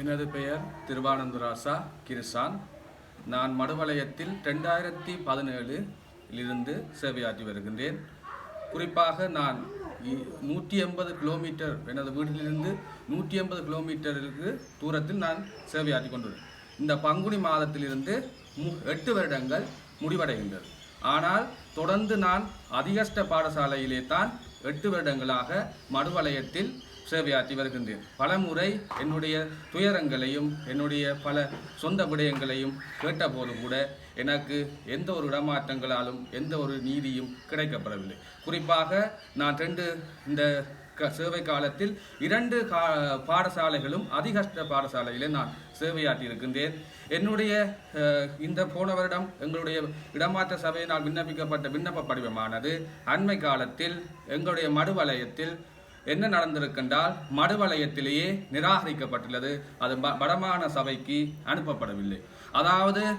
எனது பெயர் திருவானந்தராசா கிருசான். நான் மடுவலயத்தில் ரெண்டாயிரத்தி பதினேழுலிருந்து சேவையாற்றி வருகின்றேன். குறிப்பாக நான் நூற்றி எண்பது கிலோமீட்டர் எனது வீட்டிலிருந்து நூற்றி எண்பது கிலோமீட்டருக்கு தூரத்தில் நான் சேவையாற்றி கொண்டுள்ளேன். இந்த பங்குனி மாதத்திலிருந்து மு எட்டு வருடங்கள் முடிவடைகின்றது ஆனால் தொடர்ந்து நான் அதிகஷ்ட பாடசாலையிலே தான் எட்டு வருடங்களாக மடுவலயத்தில் சேவையாற்றி வருகின்றேன். பலமுறை என்னுடைய துயரங்களையும் என்னுடைய பல சொந்த விடயங்களையும் கேட்டபோது கூட எனக்கு எந்த ஒரு இடமாற்றங்களாலும் எந்த ஒரு நீதியும் கிடைக்கப்படவில்லை. குறிப்பாக நான் ரெண்டு இந்த க- சேவை காலத்தில் இரண்டு கா பாடசாலைகளும் அதிகஷ்ட பாடசாலையிலே நான் சேவையாற்றி இருக்கின்றேன். என்னுடைய இந்த போன வருடம் எங்களுடைய இடமாற்ற சபையினால் விண்ணப்பிக்கப்பட்ட விண்ணப்ப படிவமானது அண்மை காலத்தில் எங்களுடைய மடுவலயத்தில் என்ன நடந்திருக்கின்றால் மடுவலயத்திலேயே நிராகரிக்கப்பட்டுள்ளது. அது வ- சபைக்கு அனுப்பப்படவில்லை. அதாவது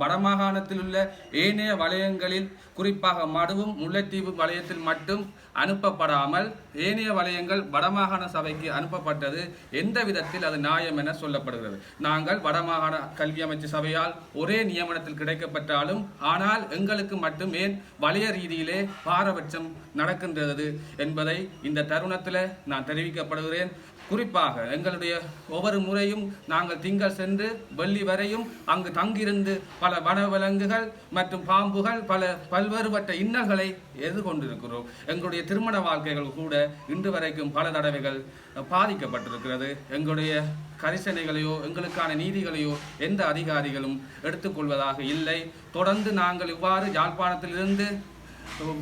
வடமாகாணத்தில் உள்ள ஏனைய வலயங்களில் குறிப்பாக மடுவும் முல்லைத்தீவு வலயத்தில் மட்டும் அனுப்பப்படாமல் ஏனைய வலயங்கள் வடமாகாண சபைக்கு அனுப்பப்பட்டது. எந்த விதத்தில் அது நியாயம் என சொல்லப்படுகிறது. நாங்கள் வடமாகாண கல்வி அமைச்சு சபையால் ஒரே நியமனத்தில் கிடைக்கப்பட்டாலும் ஆனால் எங்களுக்கு மட்டும் ஏன் வலய ரீதியிலே பாரபட்சம் நடக்கின்றது என்பதை இந்த தருணத்தில் நான் தெரிவிக்கப்படுகிறேன். குறிப்பாக எங்களுடைய ஒவ்வொரு முறையும் நாங்கள் திங்கள் சென்று வெள்ளி வரையும் அங்கு தங்கியிருந்து பல வனவிலங்குகள் மற்றும் பாம்புகள் பல பல்வேறுபட்ட இன்னல்களை எதிர்கொண்டிருக்கிறோம். எங்களுடைய திருமண வாழ்க்கைகள் கூட இன்று வரைக்கும் பல தடவைகள் பாதிக்கப்பட்டிருக்கிறது. எங்களுடைய கரிசனைகளையோ எங்களுக்கான நீதிகளையோ எந்த அதிகாரிகளும் எடுத்துக்கொள்வதாக இல்லை. தொடர்ந்து நாங்கள் இவ்வாறு யாழ்ப்பாணத்திலிருந்து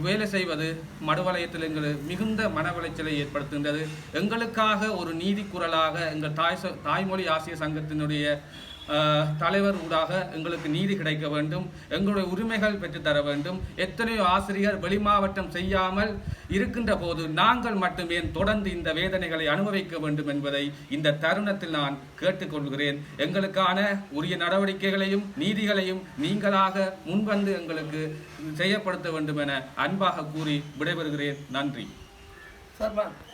வேலை செய்வது மடுவலயத்தில் எங்களுக்கு மிகுந்த மன உளைச்சலை ஏற்படுத்துகின்றது. எங்களுக்காக ஒரு நீதி குரலாக எங்கள் தாய் தாய்மொழி ஆசிய சங்கத்தினுடைய தலைவர் ஊடாக எங்களுக்கு நீதி கிடைக்க வேண்டும். எங்களுடைய உரிமைகள் பெற்றுத்தர வேண்டும். எத்தனையோ ஆசிரியர் வெளிமாவட்டம் செய்யாமல் இருக்கின்ற போது நாங்கள் மட்டுமே தொடர்ந்து இந்த வேதனைகளை அனுபவிக்க வேண்டும் என்பதை இந்த தருணத்தில் நான் கேட்டுக்கொள்கிறேன். எங்களுக்கான உரிய நடவடிக்கைகளையும் நீதிகளையும் நீங்களாக முன்வந்து எங்களுக்கு செய்யப்படுத்த வேண்டும் என அன்பாக கூறி விடைபெறுகிறேன். நன்றி. சார்